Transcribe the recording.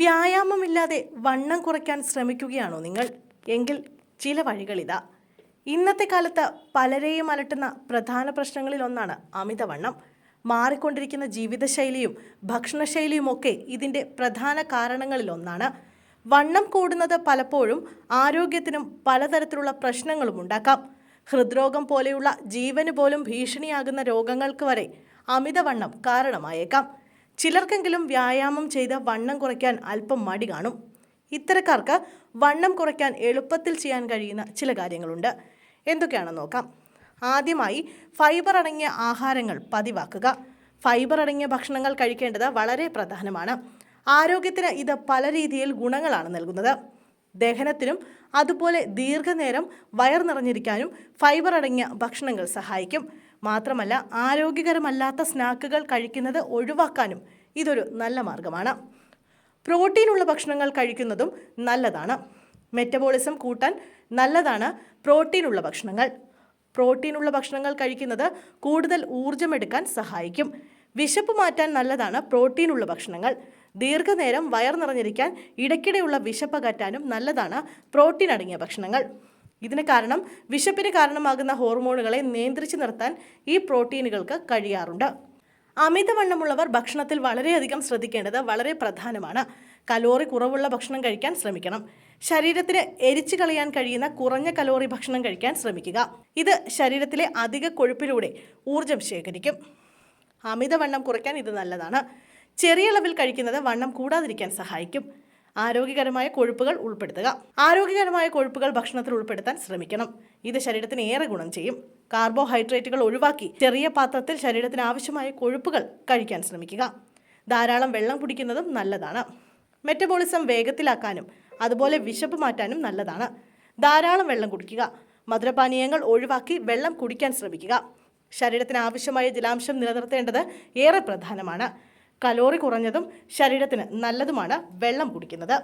വ്യായാമമില്ലാതെ വണ്ണം കുറയ്ക്കാൻ ശ്രമിക്കുകയാണോ നിങ്ങൾ? എങ്കിൽ ചില വഴികളിതാ. ഇന്നത്തെ കാലത്ത് പലരെയും അലട്ടുന്ന പ്രധാന പ്രശ്നങ്ങളിൽ ഒന്നാണ് അമിതവണ്ണം. മാറിക്കൊണ്ടിരിക്കുന്ന ജീവിതശൈലിയും ഭക്ഷണശൈലിയുമൊക്കെ ഇതിന്റെ പ്രധാന കാരണങ്ങളിൽ ഒന്നാണ് വണ്ണം കൂടുന്നത് പലപ്പോഴും ആരോഗ്യത്തിനും പലതരത്തിലുള്ള പ്രശ്നങ്ങളും ഉണ്ടാക്കാം. ഹൃദ്രോഗം പോലെയുള്ള ജീവന് പോലും ഭീഷണിയാകുന്ന രോഗങ്ങൾക്ക് വരെ അമിതവണ്ണം കാരണമായേക്കാം. ചിലർക്കെങ്കിലും വ്യായാമം ചെയ്ത് വണ്ണം കുറയ്ക്കാൻ അല്പം മടി കാണും. ഇത്തരക്കാർക്ക് വണ്ണം കുറയ്ക്കാൻ എളുപ്പത്തിൽ ചെയ്യാൻ കഴിയുന്ന ചില കാര്യങ്ങളുണ്ട്. എന്തൊക്കെയാണെന്ന് നോക്കാം. ആദ്യമായി ഫൈബർ അടങ്ങിയ ആഹാരങ്ങൾ പതിവാക്കുക. ഫൈബർ അടങ്ങിയ ഭക്ഷണങ്ങൾ കഴിക്കേണ്ടത് വളരെ പ്രധാനമാണ്. ആരോഗ്യത്തിന് ഇത് പല രീതിയിൽ ഗുണങ്ങളാണ് നൽകുന്നത്. ദഹനത്തിനും അതുപോലെ ദീർഘനേരം വയർ നിറഞ്ഞിരിക്കാനും ഫൈബർ അടങ്ങിയ ഭക്ഷണങ്ങൾ സഹായിക്കും. മാത്രമല്ല ആരോഗ്യകരമല്ലാത്ത സ്നാക്കുകൾ കഴിക്കുന്നത് ഒഴിവാക്കാനും ഇതൊരു നല്ല മാർഗമാണ്. പ്രോട്ടീനുള്ള ഭക്ഷണങ്ങൾ കഴിക്കുന്നതും നല്ലതാണ്. മെറ്റബോളിസം കൂട്ടാൻ നല്ലതാണ് പ്രോട്ടീനുള്ള ഭക്ഷണങ്ങൾ. പ്രോട്ടീനുള്ള ഭക്ഷണങ്ങൾ കഴിക്കുന്നത് കൂടുതൽ ഊർജമെടുക്കാൻ സഹായിക്കും. വിശപ്പ് മാറ്റാൻ നല്ലതാണ് പ്രോട്ടീനുള്ള ഭക്ഷണങ്ങൾ. ദീർഘനേരം വയർ നിറഞ്ഞിരിക്കാൻ ഇടയ്ക്കിടെയുള്ള വിശപ്പ് അകറ്റാനും നല്ലതാണ് പ്രോട്ടീൻ അടങ്ങിയ ഭക്ഷണങ്ങൾ. ഇതിന് കാരണം വിശപ്പിന് കാരണമാകുന്ന ഹോർമോണുകളെ നിയന്ത്രിച്ചു നിർത്താൻ ഈ പ്രോട്ടീനുകൾക്ക് കഴിയാറുണ്ട്. അമിതവണ്ണമുള്ളവർ ഭക്ഷണത്തിൽ വളരെയധികം ശ്രദ്ധിക്കേണ്ടത് വളരെ പ്രധാനമാണ്. കലോറി കുറവുള്ള ഭക്ഷണം കഴിക്കാൻ ശ്രമിക്കണം. ശരീരത്തിന് എരിച്ചു കളയാൻ കഴിയുന്ന കുറഞ്ഞ കലോറി ഭക്ഷണം കഴിക്കാൻ ശ്രമിക്കുക. ഇത് ശരീരത്തിലെ അധിക കൊഴുപ്പിലൂടെ ഊർജം ശേഖരിക്കും. അമിതവണ്ണം കുറയ്ക്കാൻ ഇത് നല്ലതാണ്. ചെറിയ അളവിൽ കഴിക്കുന്നത് വണ്ണം കൂടാതിരിക്കാൻ സഹായിക്കും. ആരോഗ്യകരമായ കൊഴുപ്പുകൾ ഉൾപ്പെടുത്തുക. ആരോഗ്യകരമായ കൊഴുപ്പുകൾ ഭക്ഷണത്തിൽ ഉൾപ്പെടുത്താൻ ശ്രമിക്കണം. ഇത് ശരീരത്തിന് ഏറെ ഗുണം ചെയ്യും. കാർബോഹൈഡ്രേറ്റുകൾ ഒഴിവാക്കി ചെറിയ പാത്രത്തിൽ ശരീരത്തിന് ആവശ്യമായ കൊഴുപ്പുകൾ കഴിക്കാൻ ശ്രമിക്കുക. ധാരാളം വെള്ളം കുടിക്കുന്നതും നല്ലതാണ്. മെറ്റബോളിസം വേഗത്തിലാക്കാനും അതുപോലെ വിശപ്പ് മാറ്റാനും നല്ലതാണ്. ധാരാളം വെള്ളം കുടിക്കുക. മധുരപാനീയങ്ങൾ ഒഴിവാക്കി വെള്ളം കുടിക്കാൻ ശ്രമിക്കുക. ശരീരത്തിന് ആവശ്യമായ ജലാംശം നിലനിർത്തേണ്ടത് ഏറെ പ്രധാനമാണ്. കലോറി കുറഞ്ഞതും ശരീരത്തിന് നല്ലതുമാണ് വെള്ളം കുടിക്കുന്നത്.